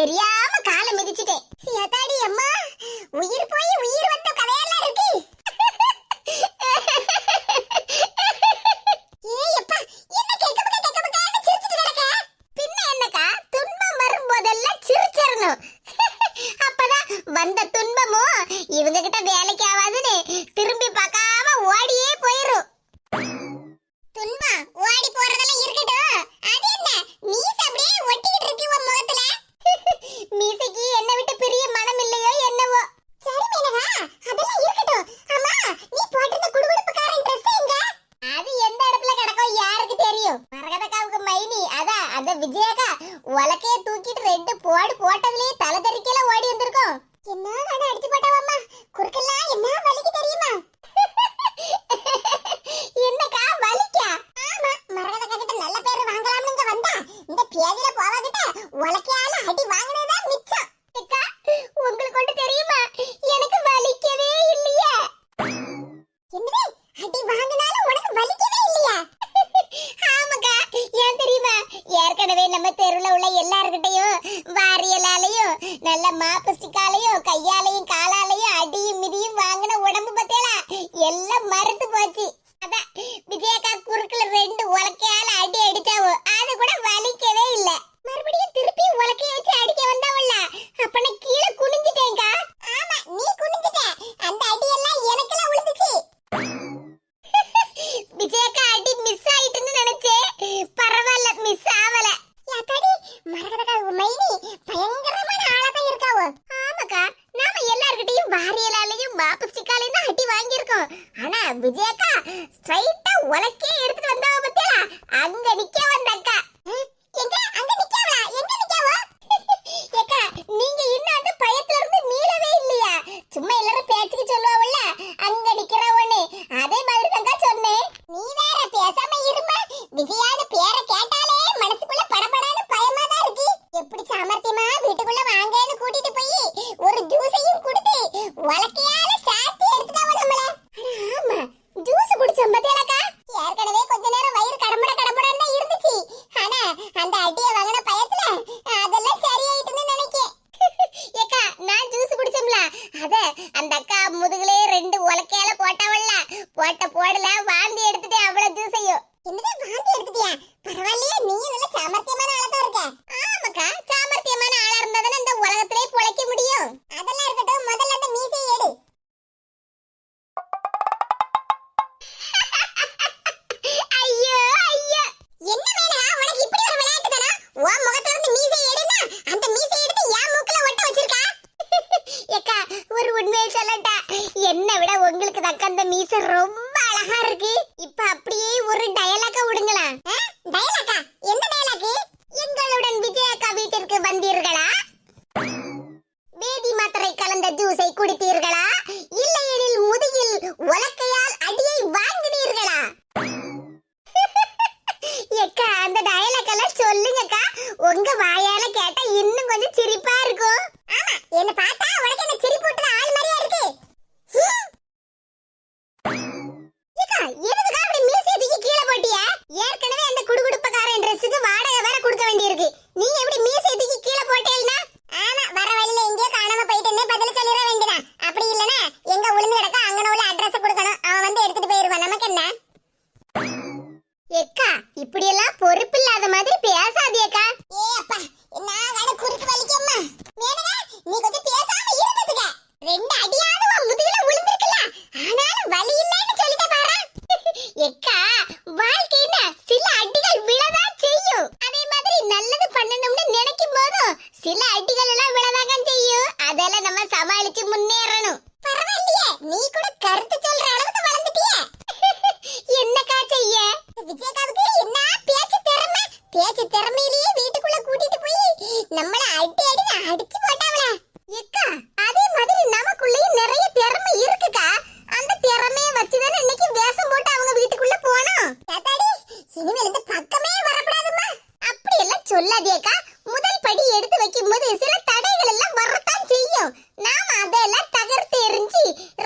சரியா கையாலையும் நல்ல மாப்பு கையாலையும் காலாலையும் அடியும் மிதியும் வாங்கின உடம்பு பத்தியலா? எல்லாம் மறுத்து போச்சு. அதான் விஜயக்கா குறுக்குல ரெண்டு உலக்கையால அடி அடிச்சாவோ? விஜயான்னு பேரை கேட்டாலே மனசுக்குள்ள படபடான்னு பயமா தான் இருக்கு. எப்படி சாமர்த்தியமா வீட்டுக்குள்ள வாங்கன்னு கூட்டிட்டு போய் ஒரு ஜூஸையும் கொடுத்து உலக்கையால சாத்தி எடுத்துட்டாவ நம்மள. ஆமா ஜூஸ் குடிச்சோம் பத்தியாக்கா ஏற்கனவே கொஞ்ச நேரம் வயிறு கடம்பட கடம்படன்னு இருந்துச்சு. ஆனா அந்த அடிய வாங்கின பயத்துல அதெல்லாம் சரியாயிட்டுன்னு நினைக்கேன். ஏக்கா நான் ஜூஸ் குடிச்சோம்ல. அத அந்த அக்கா முதுகுலே ரெண்டு உலக்கையால போட்டவள்ல போட்ட போடல வாந்தி எடுத்து சொல்லட்டா. என்ன விட உங்களுக்கு தக்க அந்த மீசை ரொம்ப அழகா இருக்கு. பொறுப்பில்லாத மாதிரி பேச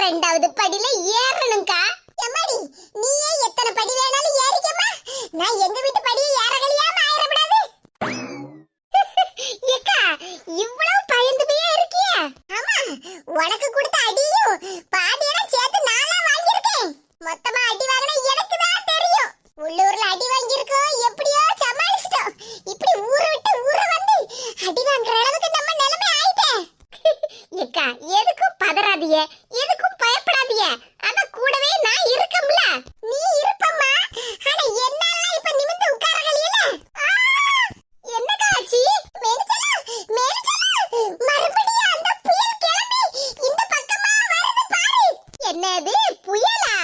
ரெண்டாவது படியில ஏறணும்க்கா. எம்மாடி நீயே எத்தனை படி வேணாலும் ஏறிக்கம்மா. நான் எங்க வீட்டு படியை ஏறகலியாம ஆயிரக்கூடாது. ஏக்கா இவ்வளவு பயந்து போயே இருக்கிய? ஆமா உனக்கு கொடுத்த அடியும் பாதியெல்லாம் சேர்த்து நானா வாங்கியிருக்கேன். மொத்தமா அடி வாங்கின எனக்கு தான் தெரியும். உள்ளூர்ல அடி வாங்கியிருக்கோம் எப்படியோ சமாளிச்சிட்டோம். இப்படி ஊரை விட்டு ஊரை வந்து அடி வாங்குற அளவுக்கு நம்ம நிலைமை ஆயிட்டேன். ஏக்கா எது பதறாதீங்க எதுக்கும் பயப்படாதீங்க அத கூடவே நான் இருக்கம்ல நீ இருப்பம்மா ஆனா என்னால இப்ப நிமிர்ந்து உட்காரகலியல என்னக்கா ஆச்சு மேலுச்சலா மேலுச்சலா மறுபடியும் அந்த புயல் கிளம்பி இந்த பக்கமா வருது பாரு என்னது புயலா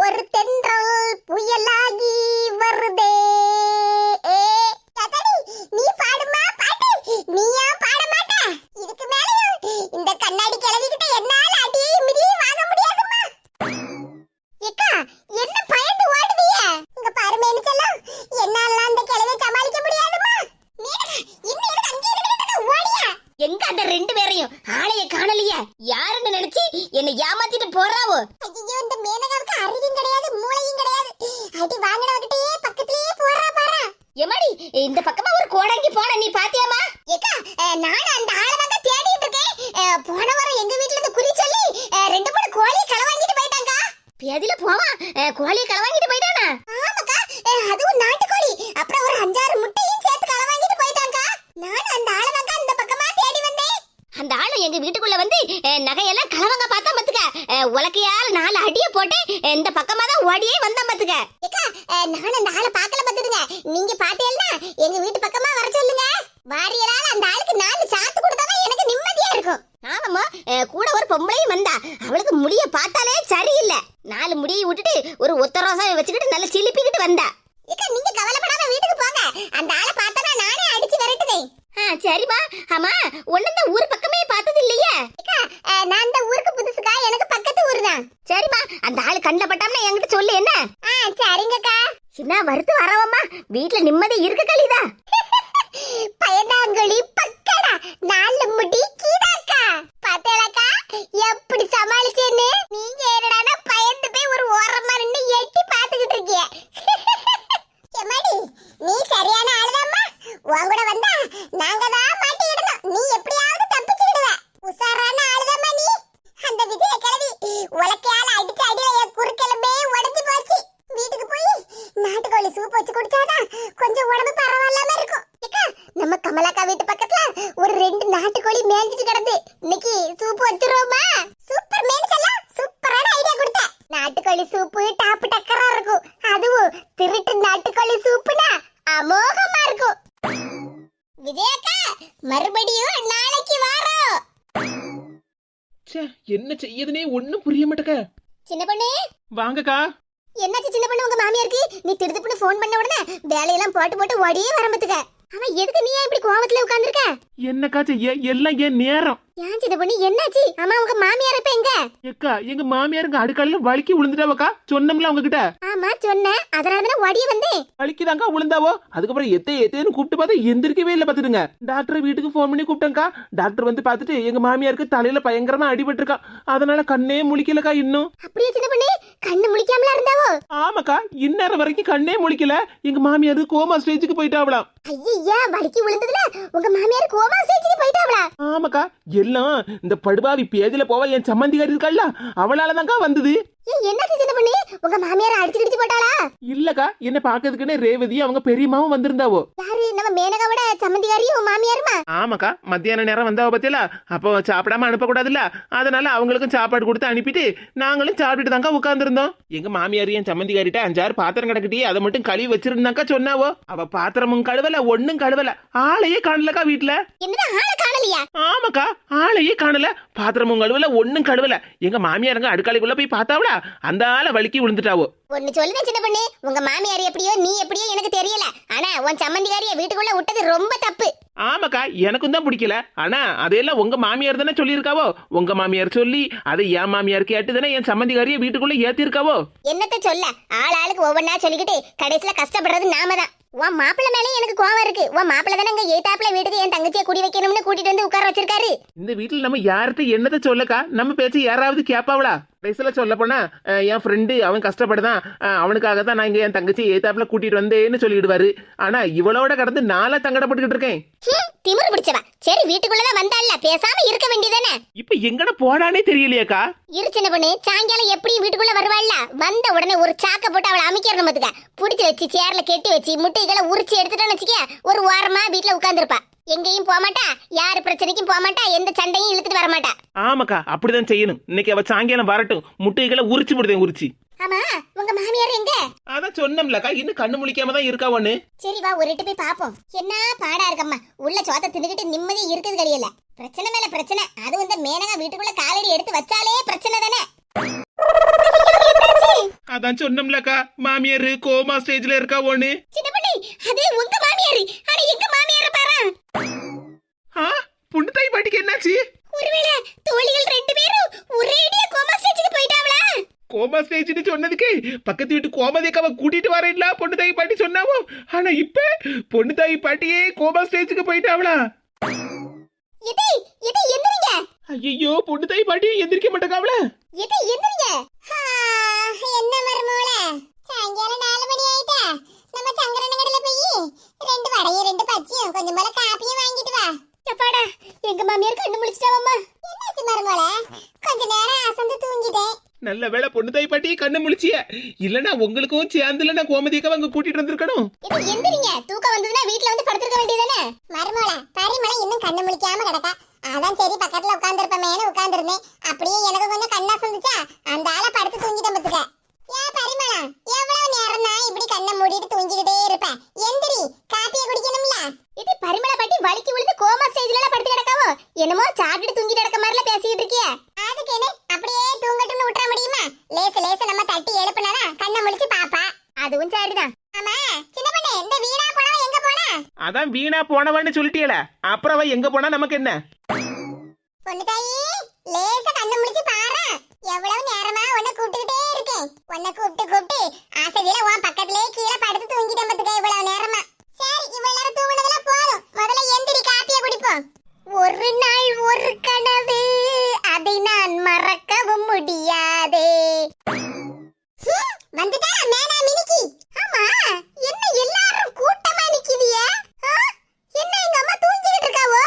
ஒரு தென்றல் புயலாகி வருதே ஏ கதடி நீ பாடுமா பாட்டு நீயா பாட மாட்ட இதுக்கு மேலயும் இந்த கண்ணாடி கிளவிக்கிட்ட என்னால அடியையும் மிதியையும் வாங்க முடியாதும்மா ஏக்கா என்ன பயந்து ஓடுதிய இங்க பாரு மேனிச்செல்லாம் என்னால அந்த கிளவியை சமாளிக்க முடியாதும்மா மேனகா இன்னும் எனக்கு அங்கேயே நின்னுட்டு ஓடியா எங்க அந்த ரெண்டு பேரையும் ஆளைய காணலையே யாருன்னு நினைச்சு என்னை ஏமாத்திட்டு போறாவோ ஐயோ இந்த மேனகாவுக்கு அறிவும் கிடையாது மூளையும் கிடையாது அடி வாங்கினவகிட்டயே பக்கத்திலேயே போறா பாரா எமாடி இந்த பக்கமா ஒரு கோடங்கி போன நீ பாத்தியாமா ஏக்கா நான் நானும் அந்த ஆளை தான் தேடிட்டு இருக்கேன். போன வாரம் எங்க வீட்ல இருந்து குறி சொல்லி ரெண்டு மூணு கோழி களை வாங்கிட்டு போயிட்டாங்க பேதில போவான். கோழியை களை வாங்கிட்டு போயிட்டானா ஆமாக்கா அஹ், அதுவும் நாட்டுக்கோழி அப்புறம் ஒரு அஞ்சாறு முட்டையும் சேர்த்து களை வாங்கிட்டு போயிட்டாங்க நானும் அந்த ஆளை தாங்க இந்த பக்கமா தேடி வந்தேன் அந்த ஆளு எங்க வீட்டுக்குள்ள வந்து அஹ், நகையெல்லாம் களவாங்க பார்த்தா பாத்துக்க அஹ், உலக்கையால நாலு அடிய போட்டு அஹ், இந்த பக்கமா தான் ஓடியே வந்தான் பாத்துக்க. ஏக்கா நானும் அந்த ஆளை பார்க்கல பார்த்துடுங்க நீங்க பார்த்தீங்கன்னா எங்க வீட்டு பக்கமா வர சொல்லுங்க. வாரியரால அந்த ஆளுக்கு நாலு சாத்து கொடுத்தாதான் எனக்கு நிம்மதியா இருக்கும். ஆமாம்மா கூட ஒரு பொம்பளையும் வந்தா. அவளுக்கு முடிய பார்த்தாலே சரியில்லை. நாலு முடியை விட்டுட்டு ஒரு ஒத்த ரோசா வச்சுக்கிட்டு நல்லா சிலிப்பிக்கிட்டு வந்தா ஏக்கா நீங்க கவலைப்படாம வீட்டுக்கு போங்க அந்த ஆளை பார்த்தனா நானே அடிச்சு விரட்டுதேன் ஆ சரிம்மா ஆமா ஒன்னு இந்த ஊர் பக்கமே பார்த்தது இல்லையே ஏக்கா அஹ், நான் இந்த ஊருக்கு புதுசுக்கா எனக்கு பக்கத்து ஊர் தான் சரிம்மா அந்த ஆளு கண்ட பட்டாம்னா என்கிட்ட சொல்லு என்ன? சரிங்கக்கா. என்ன வருத்து வரவம்மா வீட்ல நிம்மதி இருக்கு கலிதா பயந்தாங்குழி பக்கடா நாலு முடி கீதாக்கா பாத்தேலக்கா எப்படி சமாளிச்சேன்னு நீங்க என்னடானா பயந்து போய் ஒரு ஓரமா நின்னு எட்டி பாத்துக்கிட்டு இருக்கீங்க எம்மாடி நீ சரியான ஆளுதாம்மா உன் கூட வந்தா நாங்க தான் மாட்டிக்கிடணும் நீ எப்படியாவது தப்பிச்சுக்கிடுவ உசாரான ஆளுதாம்மா நீ அந்த விஜய கிழவி உலக்கையால அடிச்ச அடியில என் குறுக்கெலும்பே உடைஞ்சு போச்சு வீட்டுக்கு போய் நாட்டுக்கோழி சூப் வச்சு குடிச்சாதான் கொஞ்சம் உடம்பு பரவாயில்லாம இருக்கும் ஏக்கா, நம்ம கமலாக்கா வீட்டு பக்கத்துல ஒரு ரெண்டு நாட்டுக்கோழி மேய்ஞ்சிட்டு கிடந்து இன்னைக்கு சூப் வச்சிருவோமா சூப்பர் மேய்ச்சலாம் சூப்பரான ஐடியா கொடுத்த நாட்டுக்கோழி சூப்பு டாப்பு டக்கரா இருக்கும் அதுவும் திருட்டு நாட்டுக்கோழி சூப்புனா அமோகமா இருக்கும் விஜயக்கா மறுபடியும் நாளைக்கு வாரோம் ச்சே என்ன செய்யுதுனே ஒண்ணும் புரிய மாட்டேக்க. சின்ன பொண்ணு. வாங்கக்கா. என்னாச்சு சின்ன பொண்ணு உங்க மாமியாருக்கு? நீ திருதுப்புன்னு ஃபோன் பண்ண உடனே வேலையெல்லாம் போட்டு போட்டு ஓடியே வரம்பத்துக்க அவன் எதுக்கு நீ ஏன் இப்படி கோவத்துல உட்கார்ந்திருக்க? என்னக்கா செய்ய? எல்லாம் என் நேரம். ஏன் சின்ன பொண்ணு? என்னாச்சு? ஆமா உங்க மாமியார் இப்ப எங்க? ஏக்கா எங்க மாமியாருங்க அடுக்கால வலிக்கி விழுந்துட்டாவக்கா சொன்னோம்ல அவங்க கிட்ட ஆமா சொன்னேன். அதனால தானே ஓடியே வந்தேன். வலிக்குதாங்க விழுந்தாவோ அதுக்கப்புறம் எத்த எத்தேன்னு கூப்பிட்டு பார்த்தா எந்திரிக்கவே இல்லை பாத்துடுங்க டாக்டர் வீட்டுக்கு ஃபோன் பண்ணி கூப்பிட்டேங்க்கா டாக்டர் வந்து பார்த்துட்டு எங்க மாமியாருக்கு தலையில பயங்கரமா அடிபட்டிருக்கா. அதனால கண்ணே முழிக்கலக்கா இன்னும். அப்படியே சின்ன பொண்ணு கண்ணு முழிக்காமல இருந்தாவோ? ஆமாக்கா இந்நேரம் வரைக்கும் கண்ணே முழிக்கல. எங்க மாமியார் கோமா ஸ்டேஜுக்கு போயிட்டாவலாம் ஐயா வலிக்கு விழுந்ததுல உங்க மாமியார் கோமா ஸ்டேஜுக்கு போயிட்டாவளா? ஆமாக்கா எல்லாம் இந்த படுபாவி பேஜில் போவ என் சம்மந்திகாரி இருக்கல்ல அவளாலதான்க்கா வந்தது. சின்ன பொண்ணு உங்க மாமியார் அடிச்சு கிடிச்சு போட்டாளா? இல்லக்கா என்ன பாக்கிறதுக்குன்னு ரேவதி அவங்க பெரியம்மாவும் வந்திருந்தாவோ. யாரு? நம்ம மேனகாவோட சம்மந்திகாரியும் உன் மாமியாருமா? ஆமாக்கா மத்தியான நேரம் வந்தாவ பத்தியல? அப்போ சாப்பிடாம அனுப்பக்கூடாதுல்ல? அதனால அவங்களுக்கும் சாப்பாடு கொடுத்து அனுப்பிட்டு நாங்களும் சாப்பிட்டுட்டு தாங்க உட்காந்துருந்தோம் எங்க மாமியார் என் சம்மந்திகாரிட்ட அஞ்சாறு பாத்திரம் கிடக்கட்டி அதை மட்டும் கழுவி வச்சிருந்தாக்கா சொன்னாவோ? அவ பாத்திரமும் கழுவல ஒண்ணும் கழுவல. ஆளையே காணலக்கா வீட்டுல என்னது ஆளை காணலையா? ஆமாக்கா ஆளையே காணல. பாத்திரமும் கழுவல ஒண்ணும் கழுவல. எங்க மாமியாருங்க அடுக்காலைக்குள்ள போய் பார்த்தாவளா அந்த ஆளை வலிக்கி விழுந்துட்டாவோ? ஒன்னு சொல்லுதேன் சின்ன பொண்ணு. உங்க மாமியார் எப்படியோ நீ எப்படியோ எனக்கு தெரியல. ஆனா உன் சம்மந்திகாரிய வீட்டுக்குள்ள விட்டது ரொம்ப தப்பு. ஆமாக்கா எனக்கும் தான் பிடிக்கல. ஆனா அதையெல்லாம் உங்க மாமியார் தானே சொல்லியிருக்காவோ? உங்க மாமியார் சொல்லி அதை என் மாமியார் கேட்டு தானே என் சம்மந்திகாரியை வீட்டுக்குள்ள ஏத்திருக்காவோ என்னத்த சொல்ல? ஆள் ஆளுக்கு ஒவ்வொன்றா சொல்லிக்கிட்டு கடைசியில கஷ்டப்படுறது நாம தான். உன் மாப்பிள்ள மேலே எனக்கு கோவம் இருக்கு. உன் மாப்பிள்ள தானே இங்க என் தங்கச்சியை குடி வைக்கணும்னு கூட்டிட்டு வந்து உட்கார வச்சிருக்காரு. இந்த வீட்டுல நம்ம யார்கிட்ட என்னத்த சொல்லக்கா? நம்ம பேச்சு யாராவது கேட்பாவளா கடைசியில சொல்ல போனா என் ஃப்ரெண்டு அவன் கஷ்டப்படுதான். அவனுக்காக தான் நான் இங்க என் தங்கச்சி ஏத்தாப்புல கூட்டிட்டு வந்தேன்னு சொல்லிடுவாரு. ஆனா இவளோட கடந்து நாளா தங்கடப்பட்டுக்கிட்டு இருக்கேன். திமிரு பிடிச்சவ. சரி வீட்டுக்குள்ளதான் வந்தால பேசாம இருக்க வேண்டியதானே இப்ப எங்கட போடானே தெரியலையாக்கா? இரு சின்ன பொண்ணு சாயங்காலம் எப்படி வீட்டுக்குள்ள வருவாள்ல? வந்த உடனே ஒரு சாக்க போட்டு அவளை அமைக்கிறணும் பாத்துக்க. புடிச்சு வச்சு சேர்ல கெட்டி வச்சு முட்டைகளை உரிச்சு எடுத்துட்டோம்னு வச்சுக்க ஒரு வாரமா வீட்டுல உட்கார்ந்திருப்பா. எங்கேயும் போக மாட்டா யாரு பிரச்சனைக்கும் போக மாட்டா எந்த சண்டையும் இழுத்துட்டு வர மாட்டா ஆமாக்கா அப்படிதான் செய்யணும். இன்னைக்கு அவ சாயங்காலம் வரட்டும். முட்டைகளை உரிச்சு விடுதேன் உரிச்சு. ஆமா உங்க மாமியார் எங்க? அதான் சொன்னோம்லக்கா இன்னும் கண்ணு முழிக்காம தான் இருக்கா ஒண்ணு? சரி வா ஒரு போய் பாப்போம். என்ன பாடா இருக்கம்மா? உள்ள சோத்த தின்னுகிட்டு நிம்மதி இருக்குது கிடையல. பிரச்சனை மேல பிரச்சனை. அது வந்து மேனகா வீட்டுக்குள்ள காலடி எடுத்து வச்சாலே பிரச்சனை தானே? அதான் சொன்னோம்லக்கா மாமியாரு கோமா ஸ்டேஜ்ல இருக்கா ஒண்ணு? சின்ன பண்ணி அது உங்க மாமியார். ஆனா எங்க மாமியார பாரு? ஆ பொண்ணு தாய் பாட்டிக்கு என்னாச்சு? ஒருவேளை தோழிகள் ரெண்டு பேரும் ஒரேடியா கோமா ஸ்டேஜுக்கு போயிட்டாங்களா கோமா ஸ்டேஜ்னு சொன்னதுக்கு பக்கத்து வீட்டு கோமதிக்காவை கூட்டிட்டு வரேன்ல பொண்ணு தாய் பாட்டி சொன்னாவோ? ஆனா இப்ப பொண்ணு தாய் பாட்டியே கோமா ஸ்டேஜுக்கு போயிட்டாவளா? எதை எதை எந்திரிங்க? ஐயோ பொண்ணு தாய் பாட்டி எந்திரிக்க மாட்டேங்காவல எதை எந்திரிங்க? என்ன மருமோள? சாயங்காலம் நாலு மணி நம்ம சங்கரன் கடையில போய் ரெண்டு வடையும் ரெண்டு பச்சியும் கொஞ்சம் போல காப்பியும் வாங்கிட்டு வா. எப்பாடா எங்க மாமியார் கண்ணு முழிச்சிட்டாவம்மா. என்னாச்சு மருமோள? கொஞ்ச நேரம் அசந்து தூங்கிட்டேன். நல்ல வேளை பொண்ணு தாய் பாட்டி கண்ணு முழிச்சிய. இல்லனா உங்களுக்கும் சேர்ந்துல நான் கோமதிக்காவை அங்க கூட்டிட்டு வந்திருக்கணும். எதை எந்திரிங்க. தூக்கம் வந்ததுன்னா வீட்ல வந்து படுத்துக்க வேண்டியதானே மருமோள பரிமளம் இன்னும் கண்ணு முழிக்காம கிடக்கா. அதான் சரி பக்கத்துல உட்கார்ந்துருப்பமேனு உட்கார்ந்துருந்தேன். அப்படியே எனக்கு கொஞ்சம் கண்ணா சொல்லுச்சா அந்த ஆளை படுத்து தூங்கிட்டேன் பத்துக்க ஏன் பரிமளம் எவ்வளவு நேரம் தான் இப்படி கண்ணை மூடிட்டு தூங்கிக்கிட்டே இருப்பேன் எந்திரி காப்பியை குடிக்கணும்ல இது பரிமள பாட்டி வலிக்கு விழுந்து கோமா ஸ்டேஜ்ல எல்லாம் படுத்து கிடக்காவோ என்னமோ சாப்பிட்டு தூங்கிட்டு கிடக்க மாதிரிலாம் பேசிட்டு இருக்கியே அதுக்கு என்ன அப்படியே தூங்கட்டும்னு விட்டுற முடியுமா லேசு லேசு நம்ம தட்டி எழுப்புனாதான் கண்ணை முழிச்சு பாப்பா அதுவும் சரிதான் ஆமா சின்ன பண்ணு இந்த வீணா போனவ எங்க போனா அதான் வீணா போனவன்னு சொல்லிட்டியல. அப்புறம் அவ எங்க போனா நமக்கு என்ன? பொண்ணு தாயி லேசா கண்ணு முடிச்சு பாரு. எவ்வளவு நேரமா உன்னை கூப்பிட்டுக்கிட்டே இருக்கேன். உன்னை கூப்பிட்டு கூப்பிட்டு ஆசையில உன் பக்கத்திலே கீழே படுத்து தூங்கிட்டேன் பத்துக்க இவ்வளவு நேரமா. சரி இவ்வளவு நேரம் தூங்குனதெல்லாம் போதும். முதல்ல எந்திரி காப்பியை குடிப்போம். ஒரு நாள் ஒரு கனவு. அதை நான் மறக்கவும் முடியாதே. வந்துட்டா மேனா மினிக்கி ஆமா என்ன எல்லாரும் கூட்டமா நிக்குதிய என்ன எங்க அம்மா தூங்கிட்டு இருக்காவோ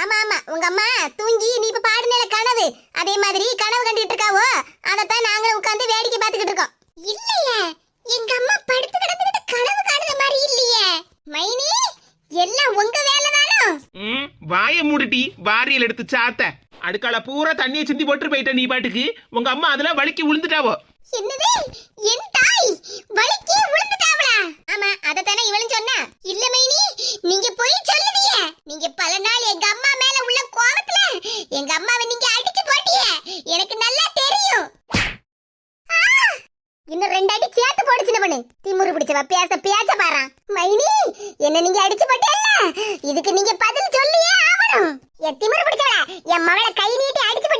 ஆமா ஆமா உங்க அம்மா தூங்கி நீ இப்ப பாடுனல கனவு அதே மாதிரி கனவு கண்டுட்டு இருக்காவோ அதத்தான் நாங்களும் உட்கார்ந்து வேடிக்கை பார்த்துக்கிட்டு இருக்கோம் இல்லையே எங்க அம்மா படுத்து கிடந்துகிட்டு கனவு காணுற மாதிரி இல்லையே மைனி எல்லாம் உங்க வேலை தானோ ம் வாய மூடிட்டி வாரியல் எடுத்து சாத்த அடுக்கால பூரா தண்ணியை சிந்தி போட்டு போயிட்ட நீ பாட்டுக்கு. உங்க அம்மா அதுல வலிக்கு விழுந்துட்டாவோ என்னது? என் தாய்? வலிக்கு விழுந்துட்டாவளா ஆமா அத அதத்தானே இவளும் சொன்னா. இல்ல மைனி நீங்க போய் சொல்லுவீங்க நீங்க பல நாள் எங்க அம்மா மேல உள்ள கோவத்துல எங்க அம்மாவை நீங்க அடிச்சு போட்டீங்க எனக்கு நல்லா தெரியும் ஆ! இன்னும் ரெண்டு அடி சேர்த்து போடு சின்ன பொண்ணு. திமுரு பிடிச்சவ பேச பேச பாறான் மைனி என்ன நீங்க அடிச்சு போட்டேல்ல? இதுக்கு நீங்க பதில் சொல்லியே ஆகணும். என் திமுரு பிடிச்சவள என் மகளை கை நீட்டி அடிச்சு